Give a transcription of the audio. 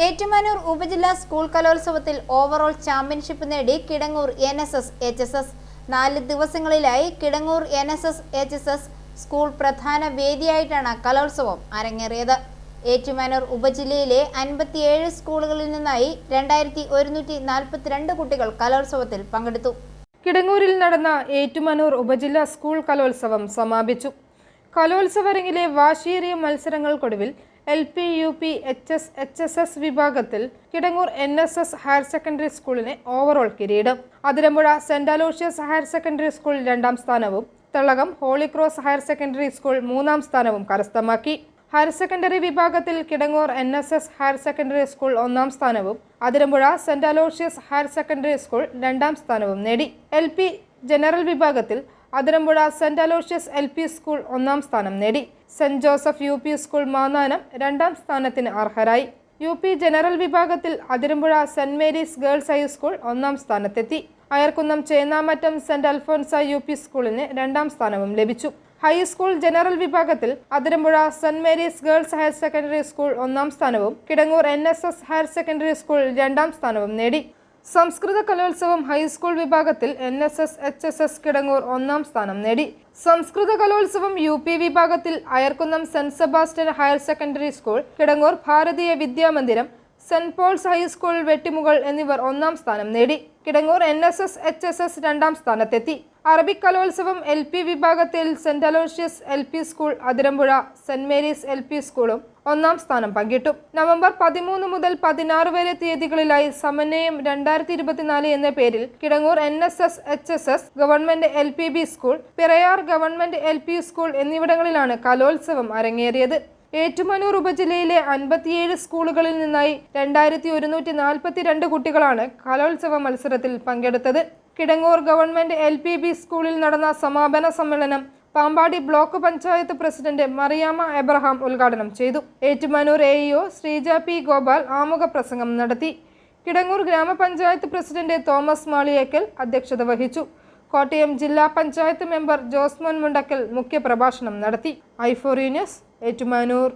ഏറ്റുമാനൂർ ഉപജില്ലാ സ്കൂൾ കലോത്സവത്തിൽ overall championship നേടി Kidangoor N S S H S S നാല് ദിവസങ്ങളിലായി Kidangoor N S S H S S school പ്രധാന വേദിയായിട്ടാണ് കലോത്സവം അരങ്ങേറിയത്. ഏറ്റുമാനൂർ ഉപജില്ലയിലെ അൻപത്തിയേഴ് സ്കൂളുകളിൽ നിന്നായി രണ്ടായിരത്തി ഒരുന്നൂറ്റി നാൽപ്പത്തിരണ്ട് കുട്ടികൾ കലോത്സവത്തിൽ പങ്കെടുത്തു. കിടങ്ങൂരിൽ നടന്ന ഏറ്റുമാനൂർ ഉപജില്ലാ സ്കൂൾ കലോത്സവം സമാപിച്ചു. കലോത്സവരങ്ങിലെ വാശിയേറിയ മത്സരങ്ങൾക്കൊടുവിൽ L P U P H S H S S വിഭാഗത്തിൽ Kidangoor N S S higher secondary സ്കൂളിന് ഓവറോൾ കിരീടം. Athirampuzha Saint Aloysius higher secondary school രണ്ടാം സ്ഥാനവും തിളകം Holy Cross higher secondary school മൂന്നാം സ്ഥാനവും കരസ്ഥമാക്കി. ഹയർ സെക്കൻഡറി വിഭാഗത്തിൽ Kidangoor N S S higher secondary school ഒന്നാം സ്ഥാനവും Athirampuzha Saint Aloysius higher secondary school രണ്ടാം സ്ഥാനവും നേടി. എൽ പി ജനറൽ വിഭാഗത്തിൽ Athirampuzha Saint Aloysius L P school ഒന്നാം സ്ഥാനം നേടി. Saint Joseph U P school Mannanam രണ്ടാം സ്ഥാനത്തിന് അർഹരായി. യു പി ജനറൽ വിഭാഗത്തിൽ Athirampuzha Saint Mary's girls high school ഒന്നാം സ്ഥാനത്തെത്തി. Ayarkunnam Chennamattam Saint Alphonsa U P സ്കൂളിന് രണ്ടാം സ്ഥാനവും ലഭിച്ചു. ഹൈസ്കൂൾ ജനറൽ വിഭാഗത്തിൽ Athirampuzha Saint Mary's girls higher secondary school ഒന്നാം സ്ഥാനവും Kidangoor N higher secondary school രണ്ടാം സ്ഥാനവും നേടി. സംസ്കൃത കലോത്സവം ഹൈസ്കൂൾ വിഭാഗത്തിൽ N S S H S S Kidangoor ഒന്നാം സ്ഥാനം നേടി. സംസ്കൃത കലോത്സവം യു പി വിഭാഗത്തിൽ Ayarkunnam Saint Sebastian higher secondary school Kidangoor Bharatiya Vidyamandiram Saint Paul's high school Vettimukal എന്നിവർ ഒന്നാം സ്ഥാനം നേടി. Kidangoor N S S H S S രണ്ടാം സ്ഥാനത്തെത്തി. അറബിക് കലോത്സവം എൽ പി വിഭാഗത്തിൽ Saint Aloysius L P school Athirampuzha Saint Mary's L P സ്കൂളും ഒന്നാം സ്ഥാനം പങ്കിട്ടു. നവംബർ പതിമൂന്ന് മുതൽ പതിനാറ് വരെ തീയതികളിലായി സമന്വയം രണ്ടായിരത്തി ഇരുപത്തിനാല് എന്ന പേരിൽ Kidangoor N S S H S S government L P B school Pirayar government L P school എന്നിവിടങ്ങളിലാണ് കലോത്സവം അരങ്ങേറിയത്. ഏറ്റുമാനൂർ ഉപജില്ലയിലെ അൻപത്തിയേഴ് സ്കൂളുകളിൽ നിന്നായി രണ്ടായിരത്തി ഒരുന്നൂറ്റി നാൽപ്പത്തിരണ്ട് കുട്ടികളാണ് കലോത്സവ മത്സരത്തിൽ പങ്കെടുത്തത്. Kidangoor government L P B സ്കൂളിൽ നടന്ന സമാപന സമ്മേളനം Pampady block panchayat president Mariyamma Abraham ഉദ്ഘാടനം ചെയ്തു. Ettumanoor A EO Sreeja P Gopal ആമുഖ പ്രസംഗം നടത്തി. കിടങ്ങൂർ ഗ്രാമപഞ്ചായത്ത് പ്രസിഡന്റ് തോമസ് മാളിയേക്കൽ അധ്യക്ഷത വഹിച്ചു. കോട്ടയം ജില്ലാ പഞ്ചായത്ത് മെമ്പർ ജോസ്മോൻ മുണ്ടക്കൽ മുഖ്യപ്രഭാഷണം നടത്തി. ഐഫോറി ന്യൂസ് ഏറ്റുമാനൂർ.